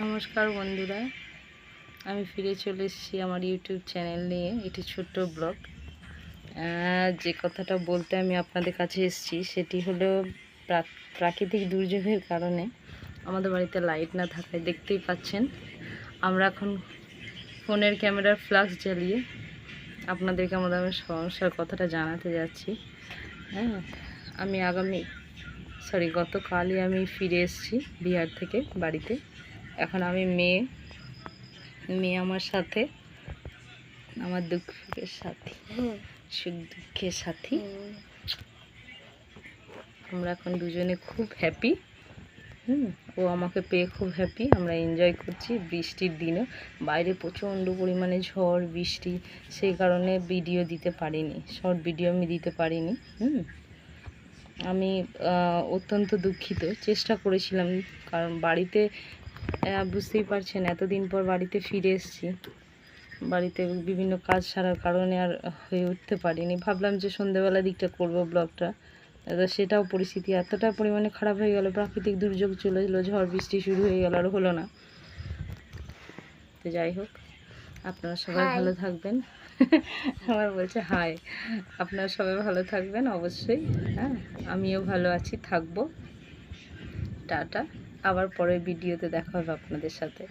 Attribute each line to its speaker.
Speaker 1: নমস্কার বন্ধুরা, আমি ফিরে চলে এসেছি আমার ইউটিউব চ্যানেল নিয়ে, এটি ছোট্ট ব্লগ যে কথাটা বলতে আমি আপনাদের কাছে এসেছি, সেটি হলো প্রা- প্রাকৃতিক দুর্যোগের কারণে আমাদের বাড়িতে লাইট না থাকায় দেখতেই পাচ্ছেন। আমরা এখন ফোনের ক্যামেরার ফ্লাক্স জ্বালিয়ে আপনাদেরকে আমাদের আমি সমস্যার কথাটা জানাতে যাচ্ছি। হ্যাঁ আমি আগামী সরি গতকালই আমি ফিরে এসেছি বিহার থেকে, বাড়িতে। এখন আমি মেয়ে মেয়ে আমার সাথে আমার দুঃখের সাথী সুখ দুঃখের সাথী। আমরা এখন দুজনে খুব হ্যাপি হুম। ও আমাকে পেয়ে খুব হ্যাপি আমরা এনজয় করছি বৃষ্টির দিনে। বাইরে প্রচণ্ড পরিমাণে ঝড় বৃষ্টি সেই কারণে ভিডিও দিতে পারিনি শর্ট ভিডিও আমি দিতে পারিনি হুম। আমি অত্যন্ত দুঃখিত চেষ্টা করেছিলাম কারণ বাড়িতে বুঝতেই পারছেন এতদিন পর বাড়িতে ফিরে এসেছি। বাড়িতে বিভিন্ন কাজ সারার কারণে আর হয়ে উঠতে পারিনি। ভাবলাম যে সন্ধেবেলা দিকটা করব ব্লগটা। তো সেটাও পরিস্থিতি এতটা পরিমাণে খারাপ হয়ে গেল প্রাকৃতিক দুর্যোগ চলে এলো ঝড় বৃষ্টি শুরু হয়ে গেল আর হলো না। তো যাই হোক আপনারা সবাই ভালো থাকবেন। আমার বলছে হাই আপনারা সবাই ভালো থাকবেন অবশ্যই। হ্যাঁ আমিও ভালো আছি থাকব। টাটা। আবার পরের ভিডিওতে দেখা হবে আপনাদের সাথে।